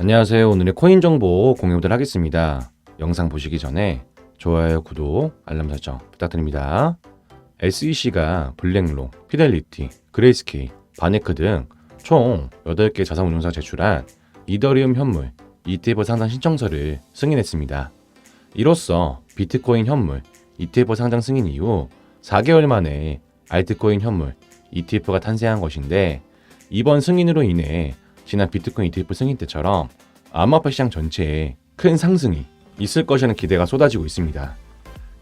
안녕하세요. 오늘의 코인 정보 공유를 하겠습니다. 영상 보시기 전에 좋아요, 구독, 알람 설정 부탁드립니다. SEC가 블랙로, 피델리티, 그레이스케이, 바네크 등 총 8개 자산운용사 제출한 이더리움 현물 ETF 상장 신청서를 승인했습니다. 이로써 비트코인 현물 ETF 상장 승인 이후 4개월 만에 알트코인 현물 ETF가 탄생한 것인데 이번 승인으로 인해 지난 비트코인 ETF 승인 때처럼 암호화폐 시장 전체에 큰 상승이 있을 것이라는 기대가 쏟아지고 있습니다.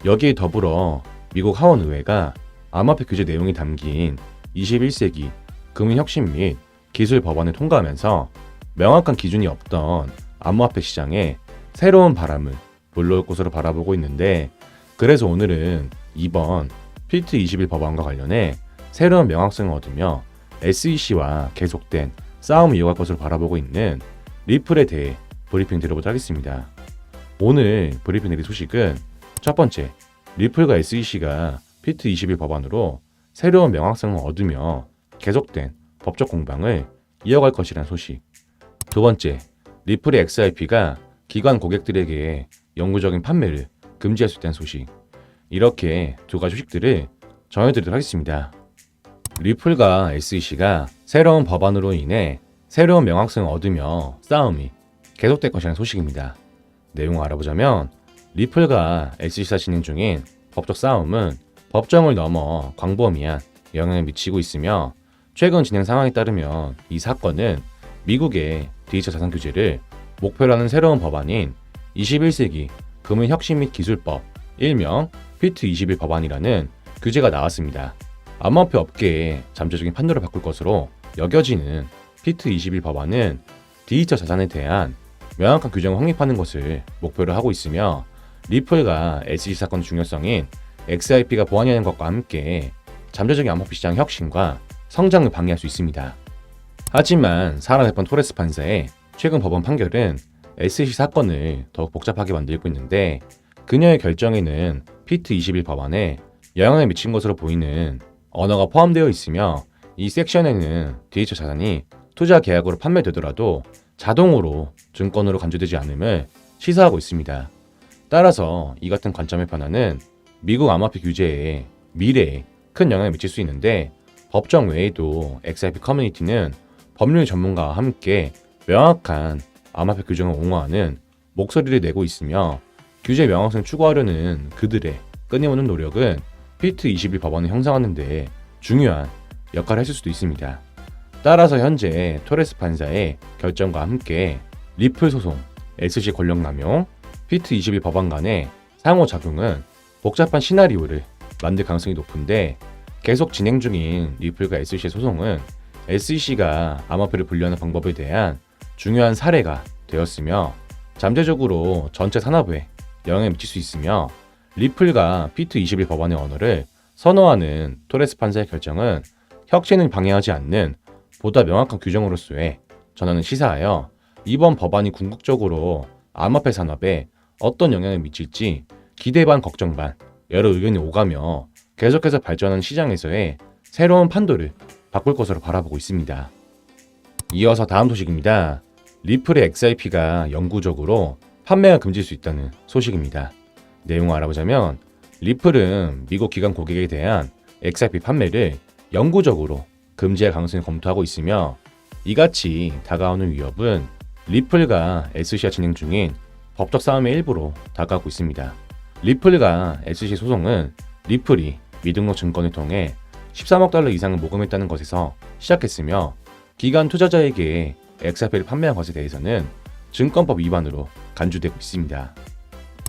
여기에 더불어 미국 하원 의회가 암호화폐 규제 내용이 담긴 21세기 금융혁신 및 기술 법안을 통과하면서 명확한 기준이 없던 암호화폐 시장에 새로운 바람을 불러올 것으로 바라보고 있는데 그래서 오늘은 이번 피트 21 법안과 관련해 새로운 명확성을 얻으며 SEC와 계속된 싸움을 이어갈 것으로 바라보고 있는 리플에 대해 브리핑 드려보도록 하겠습니다. 오늘 브리핑 드릴 소식은 첫 번째, 리플과 SEC가 피트 21 법안으로 새로운 명확성을 얻으며 계속된 법적 공방을 이어갈 것이라는 소식. 두 번째, 리플의 XRP가 기관 고객들에게 영구적인 판매를 금지할 수 있다는 소식. 이렇게 두 가지 소식들을 전해드리도록 하겠습니다. 리플과 SEC가 새로운 법안으로 인해 새로운 명확성을 얻으며 싸움이 계속될 것이라는 소식입니다. 내용을 알아보자면 리플과 SEC가 진행 중인 법적 싸움은 법정을 넘어 광범위한 영향을 미치고 있으며 최근 진행 상황에 따르면 이 사건은 미국의 디지털 자산 규제를 목표로 하는 새로운 법안인 21세기 금융 혁신 및 기술법 일명 피트 21 법안이라는 규제가 나왔습니다. 암호화폐 업계에 잠재적인 판도를 바꿀 것으로 여겨지는 피트 21 법안은 디지털 자산에 대한 명확한 규정을 확립하는 것을 목표로 하고 있으며 리플과 SEC 사건의 중요성인 XRP가 보완하는 것과 함께 잠재적인 암호화폐 시장 혁신과 성장을 방해할 수 있습니다. 하지만 사라대판 토레스 판사의 최근 법원 판결은 SEC 사건을 더욱 복잡하게 만들고 있는데 그녀의 결정에는 피트 21 법안에 영향을 미친 것으로 보이는 언어가 포함되어 있으며 이 섹션에는 디지털 자산이 투자 계약으로 판매되더라도 자동으로 증권으로 간주되지 않음을 시사하고 있습니다. 따라서 이 같은 관점의 변화는 미국 암호화폐 규제에 미래에 큰 영향을 미칠 수 있는데 법정 외에도 XRP 커뮤니티는 법률 전문가와 함께 명확한 암호화폐 규정을 옹호하는 목소리를 내고 있으며 규제 명확성을 추구하려는 그들의 끊임없는 노력은 피트 21 법안을 형성하는 데 중요한 역할을 했을 수도 있습니다. 따라서 현재 토레스 판사의 결정과 함께 리플 소송, SC 권력 남용, 피트 21 법안 간의 상호작용은 복잡한 시나리오를 만들 가능성이 높은데 계속 진행 중인 리플과 SC의 소송은 SEC가 암호화폐를 분류하는 방법에 대한 중요한 사례가 되었으며 잠재적으로 전체 산업에 영향을 미칠 수 있으며 리플과 피트 21 법안의 언어를 선호하는 토레스 판사의 결정은 혁신을 방해하지 않는 보다 명확한 규정으로서의 전환을 시사하여 이번 법안이 궁극적으로 암호화폐 산업에 어떤 영향을 미칠지 기대 반 걱정 반 여러 의견이 오가며 계속해서 발전하는 시장에서의 새로운 판도를 바꿀 것으로 바라보고 있습니다. 이어서 다음 소식입니다. 리플의 XRP가 영구적으로 판매가 금지될 수 있다는 소식입니다. 내용을 알아보자면 리플은 미국 기관 고객에 대한 XRP 판매를 영구적으로 금지할 가능성을 검토하고 있으며 이같이 다가오는 위협은 리플과 SC가 진행 중인 법적 싸움의 일부로 다가오고 있습니다. 리플과 SC 소송은 리플이 미등록 증권을 통해 13억 달러 이상을 모금했다는 것에서 시작했으며 기관 투자자에게 XRP를 판매한 것에 대해서는 증권법 위반으로 간주되고 있습니다.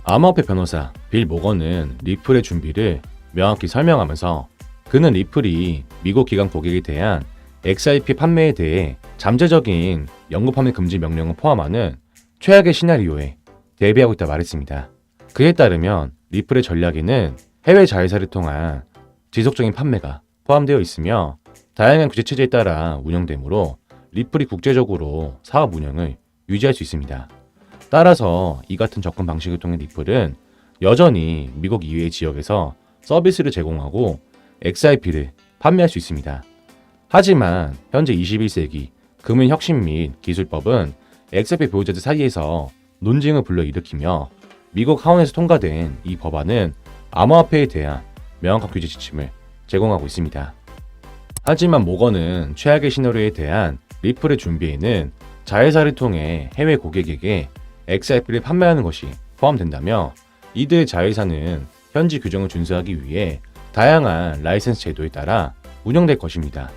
암호화폐 변호사 빌 모건은 리플의 준비를 명확히 설명하면서 그는 리플이 미국 기관 고객에 대한 XRP 판매에 대해 잠재적인 연구 판매 금지 명령을 포함하는 최악의 시나리오에 대비하고 있다 말했습니다. 그에 따르면 리플의 전략에는 해외 자회사를 통한 지속적인 판매가 포함되어 있으며 다양한 규제 체제에 따라 운영되므로 리플이 국제적으로 사업 운영을 유지할 수 있습니다. 따라서 이 같은 접근 방식을 통해 리플은 여전히 미국 이외의 지역에서 서비스를 제공하고 XRP를 판매할 수 있습니다. 하지만 현재 21세기 금융 혁신 및 기술법은 XRP 보유자들 사이에서 논쟁을 불러일으키며 미국 하원에서 통과된 이 법안은 암호화폐에 대한 명확한 규제 지침을 제공하고 있습니다. 하지만 모건은 최악의 시나리오에 대한 리플의 준비에는 자회사를 통해 해외 고객에게 XRP를 판매하는 것이 포함된다며 이들 자회사는 현지 규정을 준수하기 위해 다양한 라이센스 제도에 따라 운영될 것입니다.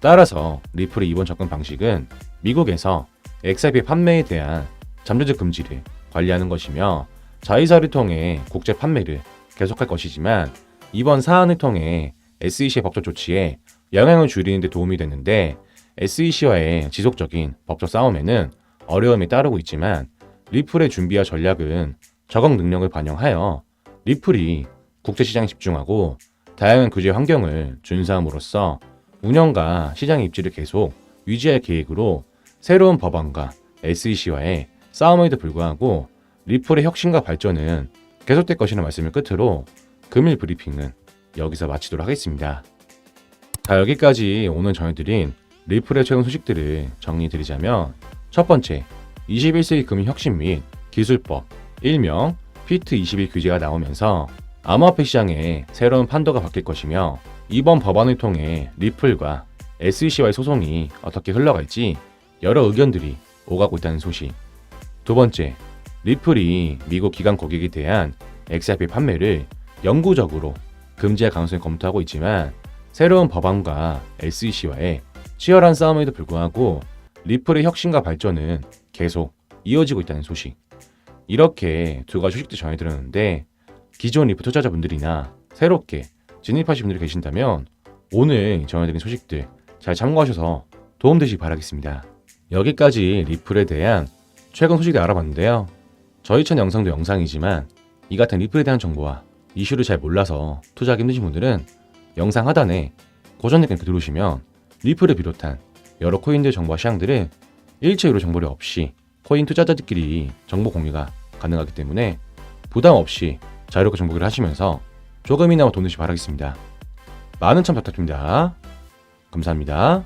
따라서 리플의 이번 접근 방식은 미국에서 XRP 판매에 대한 잠재적 금지를 관리하는 것이며 자회사를 통해 국제 판매를 계속할 것이지만 이번 사안을 통해 SEC의 법적 조치에 영향을 줄이는 데 도움이 됐는데 SEC와의 지속적인 법적 싸움에는 어려움이 따르고 있지만 리플의 준비와 전략은 적응 능력을 반영하여 리플이 국제시장에 집중하고 다양한 규제 환경을 준수함으로써 운영과 시장 입지를 계속 유지할 계획으로 새로운 법안과 SEC와의 싸움에도 불구하고 리플의 혁신과 발전은 계속될 것이라는 말씀을 끝으로 금일 브리핑은 여기서 마치도록 하겠습니다. 자, 여기까지 오늘 전해드린 리플의 최근 소식들을 정리드리자면 첫 번째, 21세기 금융 혁신 및 기술법, 일명 피트 21 규제가 나오면서 암호화폐 시장에 새로운 판도가 바뀔 것이며 이번 법안을 통해 리플과 SEC와의 소송이 어떻게 흘러갈지 여러 의견들이 오가고 있다는 소식. 두 번째, 리플이 미국 기관 고객에 대한 XRP 판매를 영구적으로 금지할 가능성을 검토하고 있지만 새로운 법안과 SEC와의 치열한 싸움에도 불구하고 리플의 혁신과 발전은 계속 이어지고 있다는 소식. 이렇게 두 가지 소식들 전해드렸는데 기존 리플 투자자분들이나 새롭게 진입하신 분들이 계신다면 오늘 전해드린 소식들 잘 참고하셔서 도움되시기 바라겠습니다. 여기까지 리플에 대한 최근 소식을 알아봤는데요. 저희 채널 영상도 영상이지만 이 같은 리플에 대한 정보와 이슈를 잘 몰라서 투자하기 힘드신 분들은 영상 하단에 고정 댓글 들어오시면 리플을 비롯한 여러 코인들 정보와 시황들을 일체의로 정보료 없이 코인 투자자들끼리 정보 공유가 가능하기 때문에 부담 없이 자유롭게 정보를 하시면서 조금이나마 돈 드시 바라겠습니다. 많은 참 부탁드립니다. 감사합니다.